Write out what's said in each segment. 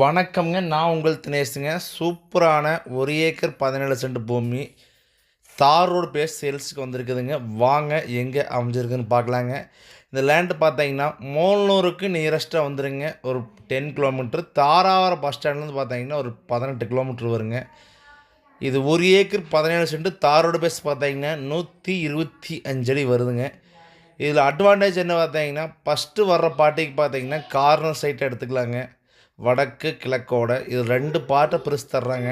வணக்கம்ங்க. நான் உங்கள் தினேஷுங்க. சூப்பரான ஒரு ஏக்கர் பதினேழு சென்ட் பூமி. தார் ரோடு பேஸ் சேல்ஸுக்கு வந்திருக்குதுங்க. வாங்க எங்கே அமைஞ்சிருக்குன்னு பார்க்கலாங்க. இந்த லேண்டு பார்த்தீங்கன்னா மோல்னூருக்கு நியரஸ்ட்டாக வந்துருங்க. ஒரு டென் கிலோமீட்டர் தாராவரம் பஸ் ஸ்டாண்ட்லேருந்து பார்த்தீங்கன்னா ஒரு பதினெட்டு கிலோமீட்டர் வருங்க. இது ஒரு ஏக்கர் பதினேழு சென்ட். தாரோட பேஸ் பார்த்தீங்கன்னா நூற்றி இருபத்தி அஞ்சடி வருதுங்க. இதில் அட்வான்டேஜ் என்ன பார்த்தீங்கன்னா ஃபஸ்ட்டு வர்ற பாட்டிக்கு பார்த்தீங்கன்னா கார்னர் சைட்டை எடுத்துக்கலாங்க. வடக்கு கிழக்கோட. இது ரெண்டு பார்ட்டை பிரித்து தர்றாங்க.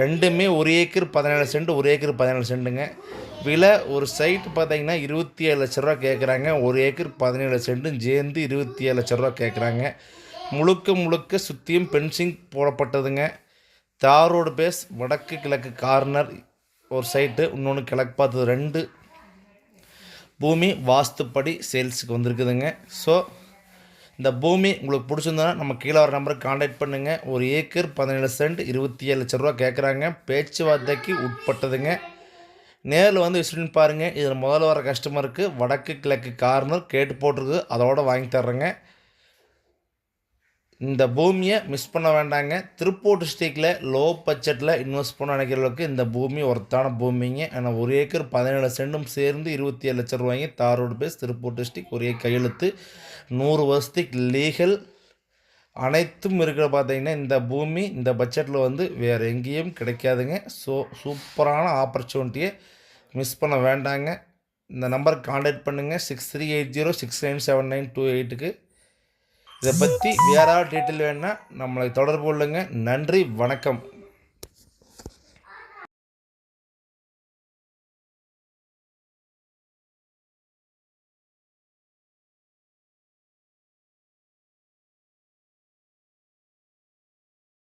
ரெண்டுமே ஒரு ஏக்கர் பதினேழு சென்ட் ஒரு ஏக்கர் பதினேழு சென்ட்டுங்க. விலை ஒரு சைட்டு பார்த்தீங்கன்னா இருபத்தி ஏழு லட்ச ரூபா கேட்குறாங்க. ஒரு ஏக்கர் பதினேழு சென்ட்டும் சேர்ந்து இருபத்தி ஏழு லட்ச ரூபா கேட்குறாங்க. முழுக்க முழுக்க சுற்றியும் பென்சிங் போடப்பட்டதுங்க. தார் ரோடு பேஸ் வடக்கு கிழக்கு கார்னர் ஒரு சைட்டு இன்னொன்று கிழக்கு பார்த்தது ரெண்டு. பூமி வாஸ்துப்படி சேல்ஸுக்கு வந்திருக்குதுங்க. ஸோ இந்த பூமி உங்களுக்கு பிடிச்சிருந்தனா நம்ம கீழே வர நம்பருக்கு காண்டாக்ட் பண்ணுங்கள் ஒரு ஏக்கர் பதினேழு சென்ட் இருபத்தி ஏழு லட்ச ரூபா கேட்குறாங்க. பேச்சுவார்த்தைக்கு உட்பட்டதுங்க. நேரில் வந்து விசிட் பாருங்கள் இதில் முதல்ல வர கஸ்டமருக்கு வடக்கு கிழக்கு கார்னர் கேட்டு போட்டிருக்கு அதோடு வாங்கி தர்றேங்க. இந்த பூமியை மிஸ் பண்ண வேண்டாங்க. திருப்பூர் டிஸ்ட்ரிக்டில் லோ பட்ஜெட்டில் இன்வெஸ்ட் பண்ண நினைக்கிறவங்களுக்கு இந்த பூமி ஒருத்தான பூமிங்க. ஆனால் ஒரு ஏக்கர் பதினேழு சென்டும் சேர்ந்து இருபத்தி ஏழு லட்ச ரூபாய்ங்க. தாரோடு பேஸ் திருப்பூர் டிஸ்ட்ரிக் ஒரே கையெழுத்து. நூறு வருஷத்துக்கு லீகல் அனைத்தும் இருக்கிற பார்த்தீங்கன்னா இந்த பூமி இந்த பட்ஜெட்டில் வந்து வேறு எங்கேயும் கிடைக்காதுங்க. ஸோ சூப்பரான ஆப்பர்ச்சுனிட்டியை மிஸ் பண்ண வேண்டாங்க. இந்த நம்பருக்கு காண்டாக்ட் பண்ணுங்கள் six three eight zero six nine seven nine two எயிட்டுக்கு இதை பற்றி வேறு டீட்டெயில் வேணுன்னா நம்மளை தொடர்பு கொள்ளுங்கள் நன்றி வணக்கம்.